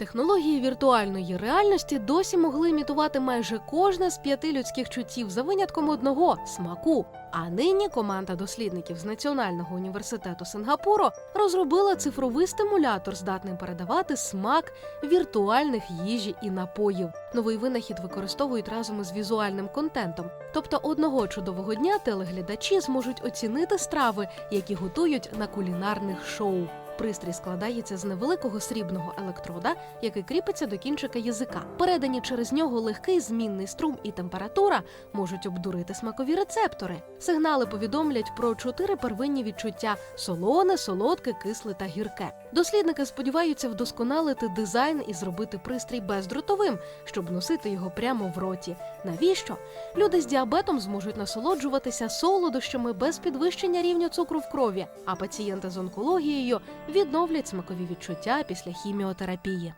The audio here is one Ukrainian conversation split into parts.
Технології віртуальної реальності досі могли імітувати майже кожне з п'яти людських чуттів за винятком одного смаку. А нині команда дослідників з Національного університету Сингапуру розробила цифровий стимулятор, здатний передавати смак віртуальних їжі і напоїв. Новий винахід використовують разом із візуальним контентом. Тобто одного чудового дня телеглядачі зможуть оцінити страви, які готують на кулінарних шоу. Пристрій складається з невеликого срібного електрода, який кріпиться до кінчика язика. Передані через нього легкий змінний струм і температура можуть обдурити смакові рецептори. Сигнали повідомлять про чотири первинні відчуття: солоне, солодке, кисле та гірке. Дослідники сподіваються вдосконалити дизайн і зробити пристрій бездротовим, щоб носити його прямо в роті. Навіщо? Люди з діабетом зможуть насолоджуватися солодощами без підвищення рівня цукру в крові, а пацієнти з онкологією відновлять смакові відчуття після хіміотерапії.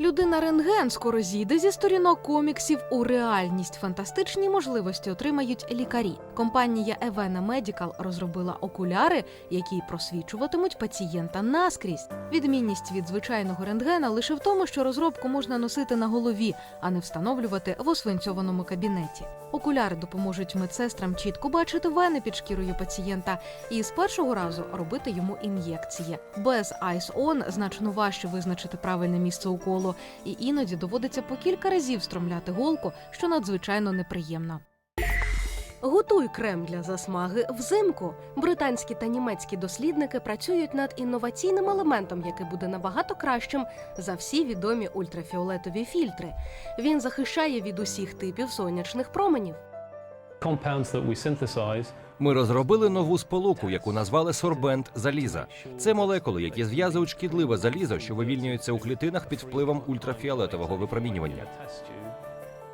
Людина рентген скоро зійде зі сторінок коміксів у реальність. Фантастичні можливості отримають лікарі. Компанія Evena Medical розробила окуляри, які просвічуватимуть пацієнта наскрізь. Відмінність від звичайного рентгена лише в тому, що розробку можна носити на голові, а не встановлювати в освинцьованому кабінеті. Окуляри допоможуть медсестрам чітко бачити вени під шкірою пацієнта і з першого разу робити йому ін'єкції. Без Eyes On значно важче визначити правильне місце уколу, і іноді доводиться по кілька разів стромляти голку, що надзвичайно неприємно. Готуй крем для засмаги взимку. Британські та німецькі дослідники працюють над інноваційним елементом, який буде набагато кращим за всі відомі ультрафіолетові фільтри. Він захищає від усіх типів сонячних променів. compounds that we synthesize Ми розробили нову сполуку, яку назвали сорбент заліза. Це молекули, які зв'язують шкідливе залізо, що вивільнюється у клітинах під впливом ультрафіолетового випромінювання.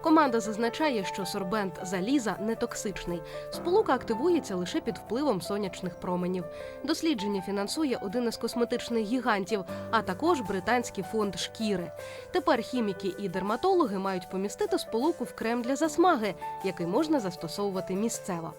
Команда зазначає, що сорбент заліза не токсичний. Сполука активується лише під впливом сонячних променів. Дослідження фінансує один із косметичних гігантів, а також британський фонд шкіри. Тепер хіміки і дерматологи мають помістити сполуку в крем для засмаги, який можна застосовувати місцево.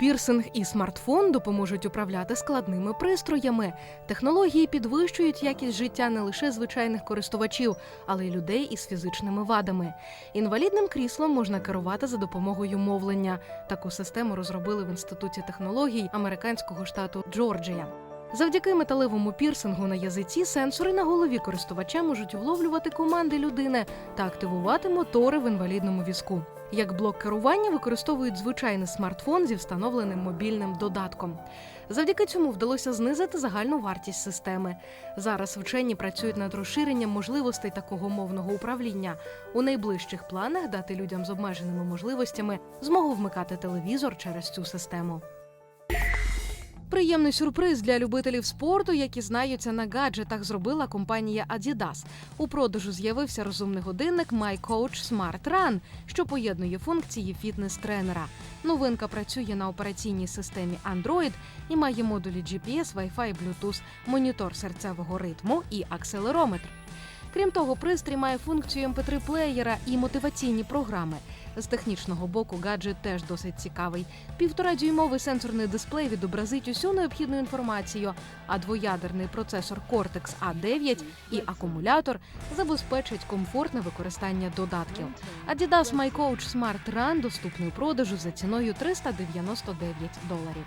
Пірсинг і смартфон допоможуть управляти складними пристроями. Технології підвищують якість життя не лише звичайних користувачів, але й людей із фізичними вадами. Інвалідним кріслом можна керувати за допомогою мовлення. Таку систему розробили в інституті технологій американського штату Джорджія. Завдяки металевому пірсингу на язиці сенсори на голові користувача можуть вловлювати команди людини та активувати мотори в інвалідному візку. Як блок керування використовують звичайний смартфон зі встановленим мобільним додатком. Завдяки цьому вдалося знизити загальну вартість системи. Зараз вчені працюють над розширенням можливостей такого мовного управління. У найближчих планах дати людям з обмеженими можливостями змогу вмикати телевізор через цю систему. Приємний сюрприз для любителів спорту, які знаються на гаджетах, зробила компанія Adidas. У продажу з'явився розумний годинник My Coach Smart Run, що поєднує функції фітнес-тренера. Новинка працює на операційній системі Android і має модулі GPS, Wi-Fi, Bluetooth, монітор серцевого ритму і акселерометр. Крім того, пристрій має функцію mp3 плеєра і мотиваційні програми. З технічного боку гаджет теж досить цікавий. Півторадюймовий сенсорний дисплей відобразить усю необхідну інформацію, а двоядерний процесор Cortex A9 і акумулятор забезпечать комфортне використання додатків. Adidas My Coach Smart Run доступний у продажу за ціною 399 доларів.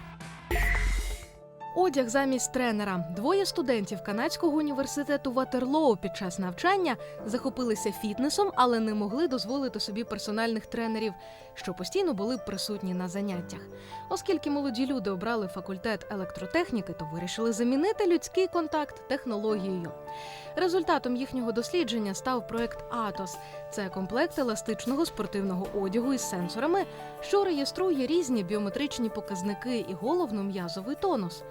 Одяг замість тренера. Двоє студентів канадського університету Ватерлоу під час навчання захопилися фітнесом, але не могли дозволити собі персональних тренерів, що постійно були присутні на заняттях. Оскільки молоді люди обрали факультет електротехніки, то вирішили замінити людський контакт технологією. Результатом їхнього дослідження став проект Атос. Це комплект еластичного спортивного одягу із сенсорами, що реєструє різні біометричні показники і головно м'язовий тонус.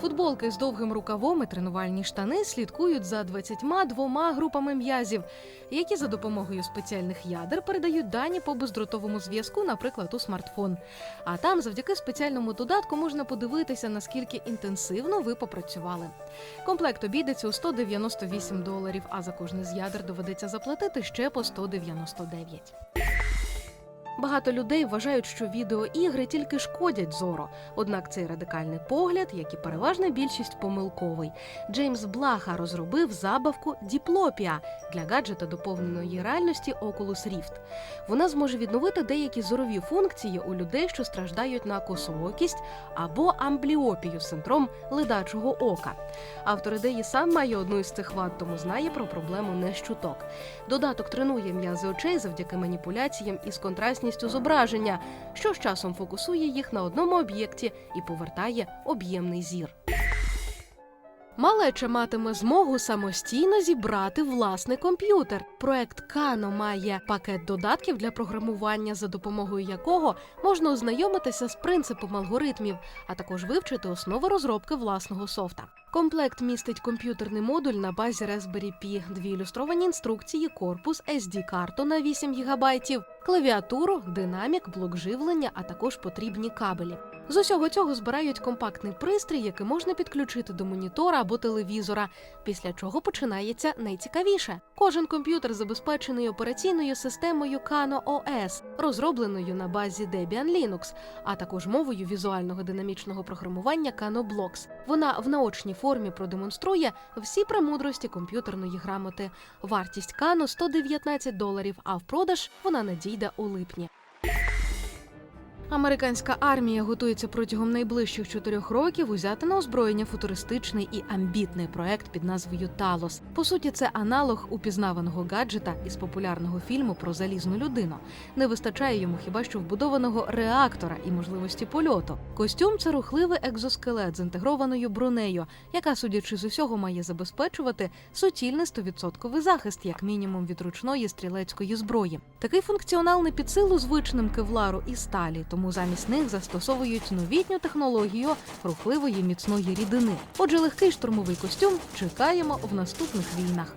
Футболки з довгим рукавом і тренувальні штани слідкують за 22 групами м'язів, які за допомогою спеціальних ядер передають дані по бездротовому зв'язку, наприклад, у смартфон. А там, завдяки спеціальному додатку, можна подивитися, наскільки інтенсивно ви попрацювали. Комплект обійдеться у 198 доларів, а за кожне з ядер доведеться заплатити ще по 199. Багато людей вважають, що відеоігри тільки шкодять зору. Однак цей радикальний погляд, як і переважна більшість, помилковий. Джеймс Блаха розробив забавку Діплопія для гаджета доповненої реальності Oculus Rift. Вона зможе відновити деякі зорові функції у людей, що страждають на косоокість або амбліопію синдром ледачого ока. Автор ідеї сам має одну із цих вад, тому знає про проблему не з чуток. Додаток тренує м'язи очей завдяки маніпуляціям із контрастністю зображення, що з часом фокусує їх на одному об'єкті і повертає об'ємний зір. Малеча матиме змогу самостійно зібрати власний комп'ютер. Проект Кано має пакет додатків для програмування, за допомогою якого можна ознайомитися з принципом алгоритмів, а також вивчити основи розробки власного софта. Комплект містить комп'ютерний модуль на базі Raspberry Pi, дві ілюстровані інструкції, корпус, SD-карту на 8 ГБ, клавіатуру, динамік, блок живлення, а також потрібні кабелі. З усього цього збирають компактний пристрій, який можна підключити до монітора або телевізора, після чого починається найцікавіше. Кожен комп'ютер забезпечений операційною системою Kano OS, розробленою на базі Debian Linux, а також мовою візуального динамічного програмування Kano Blocks. Вона в наочній формі продемонструє всі премудрості комп'ютерної грамоти. Вартість Kano 119 доларів, а в продаж вона надійде у липні. Американська армія готується протягом найближчих чотирьох років узяти на озброєння футуристичний і амбітний проект під назвою Талос. По суті, це аналог упізнаваного гаджета із популярного фільму про залізну людину. Не вистачає йому хіба що вбудованого реактора і можливості польоту. Костюм це рухливий екзоскелет з інтегрованою бронею, яка, судячи з усього, має забезпечувати суцільний 100% захист, як мінімум від ручної стрілецької зброї. Такий функціонал не під силу звичним кевлару і сталі, тому замість них застосовують новітню технологію рухливої міцної рідини. Отже, легкий штурмовий костюм чекаємо в наступних війнах.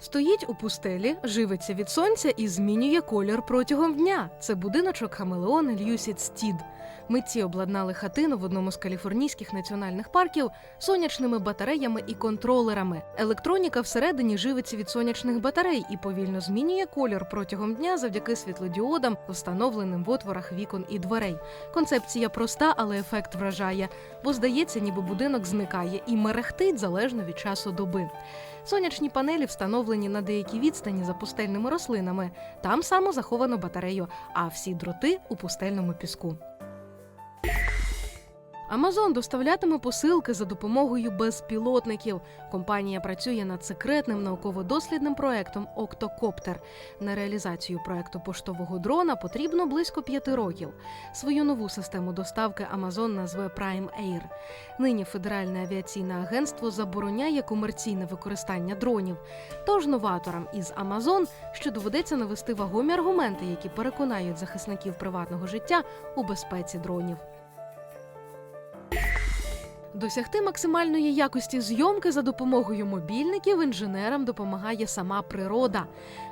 Стоїть у пустелі, живиться від сонця і змінює колір протягом дня. Це будиночок Хамелеон Люсід Стід. Митці обладнали хатину в одному з каліфорнійських національних парків сонячними батареями і контролерами. Електроніка всередині живиться від сонячних батарей і повільно змінює колір протягом дня завдяки світлодіодам, встановленим в отворах вікон і дверей. Концепція проста, але ефект вражає, бо здається, ніби будинок зникає і мерехтить залежно від часу доби. Сонячні панелі встановлені на деякій відстані за пустельними рослинами. Там само заховано батарею, а всі дроти у пустельному піску. Амазон доставлятиме посилки за допомогою безпілотників. Компанія працює над секретним науково-дослідним проектом Октокоптер. На реалізацію проекту поштового дрона потрібно близько п'яти років. Свою нову систему доставки Амазон назве Prime Air. Нині Федеральне авіаційне агентство забороняє комерційне використання дронів. Тож новаторам із Амазон ще доведеться навести вагомі аргументи, які переконають захисників приватного життя у безпеці дронів. Досягти максимальної якості зйомки за допомогою мобільників інженерам допомагає сама природа.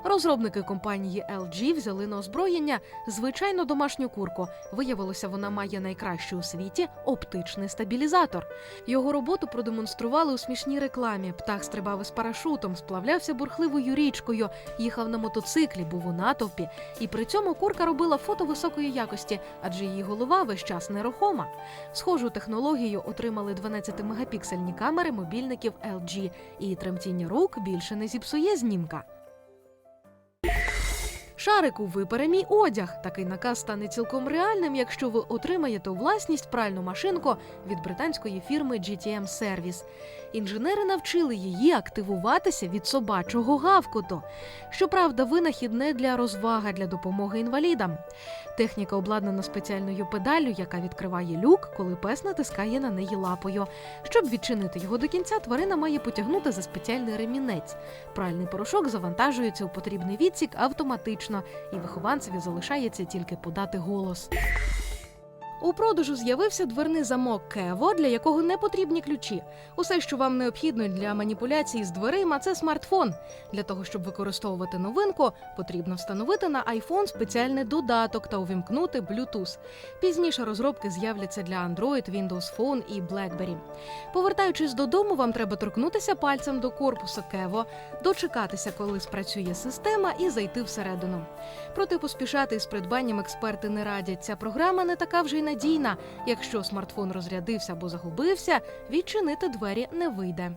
Розробники компанії LG взяли на озброєння звичайну домашню курку. Виявилося, вона має найкращий у світі оптичний стабілізатор. Його роботу продемонстрували у смішній рекламі. Птах стрибав із парашутом, сплавлявся бурхливою річкою, їхав на мотоциклі, був у натовпі. І при цьому курка робила фото високої якості, адже її голова весь час нерухома. Схожу технологію отримали 12-мегапіксельні камери мобільників LG, і тремтіння рук більше не зіпсує знімка. Шарику, випере мій одяг. Такий наказ стане цілком реальним, якщо ви отримаєте у власність пральну машинку від британської фірми GTM Service. Інженери навчили її активуватися від собачого гавкоту. Щоправда, винахід не для розваги, для допомоги інвалідам. Техніка обладнана спеціальною педаллю, яка відкриває люк, коли пес натискає на неї лапою. Щоб відчинити його до кінця, тварина має потягнути за спеціальний ремінець. Пральний порошок завантажується у потрібний відсік автоматично, і вихованцеві залишається тільки подати голос. У продажу з'явився дверний замок Kevo, для якого не потрібні ключі. Усе, що вам необхідно для маніпуляції з дверима, це смартфон. Для того, щоб використовувати новинку, потрібно встановити на iPhone спеціальний додаток та увімкнути Bluetooth. Пізніше розробки з'являться для Android, Windows Phone і BlackBerry. Повертаючись додому, вам треба торкнутися пальцем до корпусу Kevo, дочекатися, коли спрацює система, і зайти всередину. Проте поспішати із придбанням експерти не радять. Ця програма не така вже й надійна. Якщо смартфон розрядився або загубився, відчинити двері не вийде.